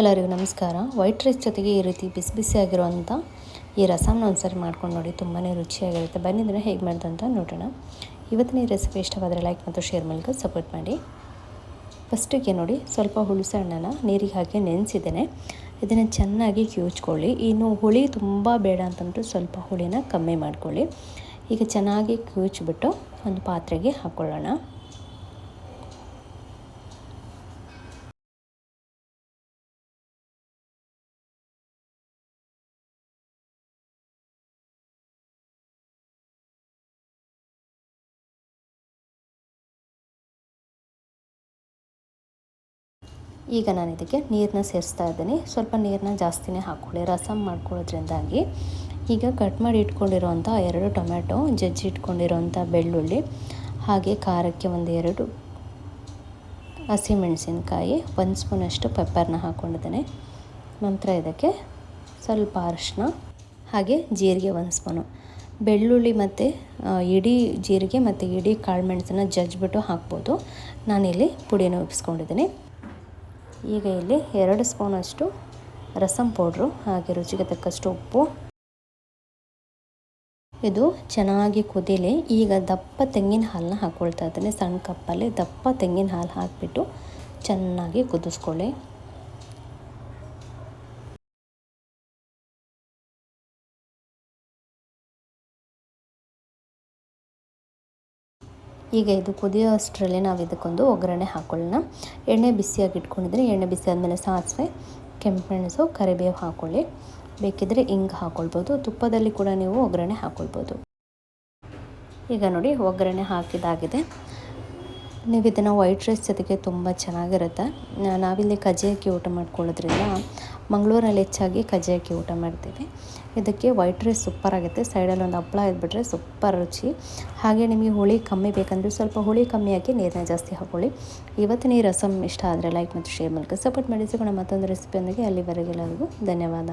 ಎಲ್ಲರಿಗೂ ನಮಸ್ಕಾರ. White rice ಜೊತೆಗೆ ಈ ರೀತಿ ಬಿಸಿ ಬಿಸಿಯಾಗಿರುವಂಥ ಈ ರಸಮ್ನ ಒಂದ್ಸರಿ ಮಾಡ್ಕೊಂಡು ನೋಡಿ ತುಂಬಾ ರುಚಿಯಾಗಿರುತ್ತೆ. ಬನ್ನಿ ಹೇಗೆ ಮಾಡೋದು ಅಂತ ನೋಡೋಣ. ಇವತ್ತಿನ ಈ ರೆಸಿಪಿ ಇಷ್ಟವಾದರೆ ಲೈಕ್ ಮತ್ತು ಶೇರ್ ಮೂಲಕ ಸಪೋರ್ಟ್ ಮಾಡಿ. ಫಸ್ಟಿಗೆ ನೋಡಿ, ಸ್ವಲ್ಪ ಹುಣಸೆ ಹಣ್ಣನ್ನು ನೀರಿಗೆ ಹಾಕಿ ನೆನೆಸಿದ್ದೇನೆ. ಇದನ್ನು ಚೆನ್ನಾಗಿ ಕಿವುಚ್ಕೊಳ್ಳಿ. ಇನ್ನು ಹುಳಿ ತುಂಬ ಬೇಡ ಅಂತಂದ್ರೆ ಸ್ವಲ್ಪ ಹುಳಿನ ಕಮ್ಮಿ ಮಾಡ್ಕೊಳ್ಳಿ. ಈಗ ಚೆನ್ನಾಗಿ ಕಿವುಚ್ಬಿಟ್ಟು ಒಂದು ಪಾತ್ರೆಗೆ ಹಾಕ್ಕೊಳ್ಳೋಣ. ಈಗ ನಾನು ಇದಕ್ಕೆ ನೀರನ್ನ ಸೇರಿಸ್ತಾ ಇದ್ದೀನಿ. ಸ್ವಲ್ಪ ನೀರನ್ನ ಜಾಸ್ತಿನೇ ಹಾಕ್ಕೊಳ್ಳಿ. ರಸಮ್ ಮಾಡ್ಕೊಳ್ಳೋದ್ರಿಂದಾಗಿ. ಈಗ ಕಟ್ ಮಾಡಿ ಇಟ್ಕೊಂಡಿರುವಂಥ ಎರಡು ಟೊಮ್ಯಾಟೊ, ಜಜ್ಜಿ ಇಟ್ಕೊಂಡಿರುವಂಥ ಬೆಳ್ಳುಳ್ಳಿ, ಹಾಗೆ ಖಾರಕ್ಕೆ ಒಂದು ಎರಡು ಹಸಿಮೆಣಸಿನ್ಕಾಯಿ, ಒಂದು ಸ್ಪೂನಷ್ಟು ಪೆಪ್ಪರ್ನ ಹಾಕ್ಕೊಂಡಿದ್ದೇನೆ. ನಂತರ ಇದಕ್ಕೆ ಸ್ವಲ್ಪ ಅರಿಶಿನ, ಹಾಗೆ ಜೀರಿಗೆ ಒಂದು ಸ್ಪೂನು. ಬೆಳ್ಳುಳ್ಳಿ ಮತ್ತು ಇಡೀ ಜೀರಿಗೆ ಮತ್ತು ಇಡೀ ಕಾಳು ಮೆಣಸನ್ನು ಜಜ್ಜಿಬಿಟ್ಟು ಹಾಕ್ಬೋದು. ನಾನಿಲ್ಲಿ ಪುಡಿನ ಉಪ್ಪಿಸ್ಕೊಂಡಿದ್ದೀನಿ. ಈಗ ಇಲ್ಲಿ ಎರಡು ಸ್ಪೂನಷ್ಟು ರಸಂ ಪೌಡ್ರು, ಹಾಗೆ ರುಚಿಗೆ ತಕ್ಕಷ್ಟು ಉಪ್ಪು. ಇದು ಚೆನ್ನಾಗಿ ಕುದೀಲಿ, ಈಗ ದಪ್ಪ ತೆಂಗಿನ ಹಾಲನ್ನ ಹಾಕ್ಕೊಳ್ತಾ ಇದ್ದೀನಿ. ಸಣ್ಣ ಕಪ್ಪಲ್ಲಿ ದಪ್ಪ ತೆಂಗಿನ ಹಾಲು ಹಾಕಿಬಿಟ್ಟು ಚೆನ್ನಾಗಿ ಕುದಿಸ್ಕೊಳ್ಳಿ. ಈಗ ಇದು ಕುದಿಯೋ ಅಷ್ಟರಲ್ಲಿ ನಾವು ಇದಕ್ಕೊಂದು ಒಗ್ಗರಣೆ ಹಾಕೊಳ್ಳೋಣ. ಎಣ್ಣೆ ಬಿಸಿಯಾಗಿ ಇಟ್ಕೊಂಡಿದ್ರೆ ಎಣ್ಣೆ ಬಿಸಿ ಆದಮೇಲೆ ಸಾಸಿವೆ ಕೆಂಪು ಕರಿಬೇವು ಹಾಕ್ಕೊಳ್ಳಿ ಬೇಕಿದ್ದರೆ ಹಿಂಗೆ ಹಾಕ್ಕೊಳ್ಬೋದು ತುಪ್ಪದಲ್ಲಿ ಕೂಡ ನೀವು ಒಗ್ಗರಣೆ ಹಾಕ್ಕೊಳ್ಬೋದು ಈಗ ನೋಡಿ ಒಗ್ಗರಣೆ ಹಾಕಿದಾಗಿದೆ ನೀವು ಇದನ್ನು ವೈಟ್ ರೈಸ್ ಜೊತೆಗೆ ತುಂಬ ಚೆನ್ನಾಗಿರುತ್ತೆ. ನಾವಿಲ್ಲಿ ಕಜ್ಜಿ ಅಕ್ಕಿ ಊಟ ಮಾಡ್ಕೊಳ್ಳೋದ್ರಿಂದ ಮಂಗಳೂರಲ್ಲಿ ಹೆಚ್ಚಾಗಿ ಕಜ್ಜಿ ಅಕ್ಕಿ ಊಟ ಮಾಡ್ತೀವಿ. ಇದಕ್ಕೆ ವೈಟ್ ರೈಸ್ ಸೂಪರ್ ಆಗುತ್ತೆ. ಸೈಡಲ್ಲಿ ಒಂದು ಹಪ್ಪಳ ಇದ್ಬಿಟ್ರೆ ಸೂಪರ್ ರುಚಿ. ಹಾಗೆ ನಿಮಗೆ ಹುಳಿ ಕಮ್ಮಿ ಬೇಕಂದರೆ ಸ್ವಲ್ಪ ಹುಳಿ ಕಮ್ಮಿ ಹಾಕಿ ನೀರನ್ನ ಜಾಸ್ತಿ ಹಾಕೊಳ್ಳಿ. ಇವತ್ತಿನ ಈ ರಸಮ್ ಇಷ್ಟ ಆದರೆ ಲೈಕ್ ಮತ್ತು ಶೇರ್ ಮೂಲಕ ಸಪೋರ್ಟ್ ಮಾಡಿ. ಸಿಗೋಣ ಮತ್ತೊಂದು ರೆಸಿಪಿಯೊಂದಿಗೆ ಅಲ್ಲಿವರೆಗೆಲ್ಲರಿಗೂ ಧನ್ಯವಾದ.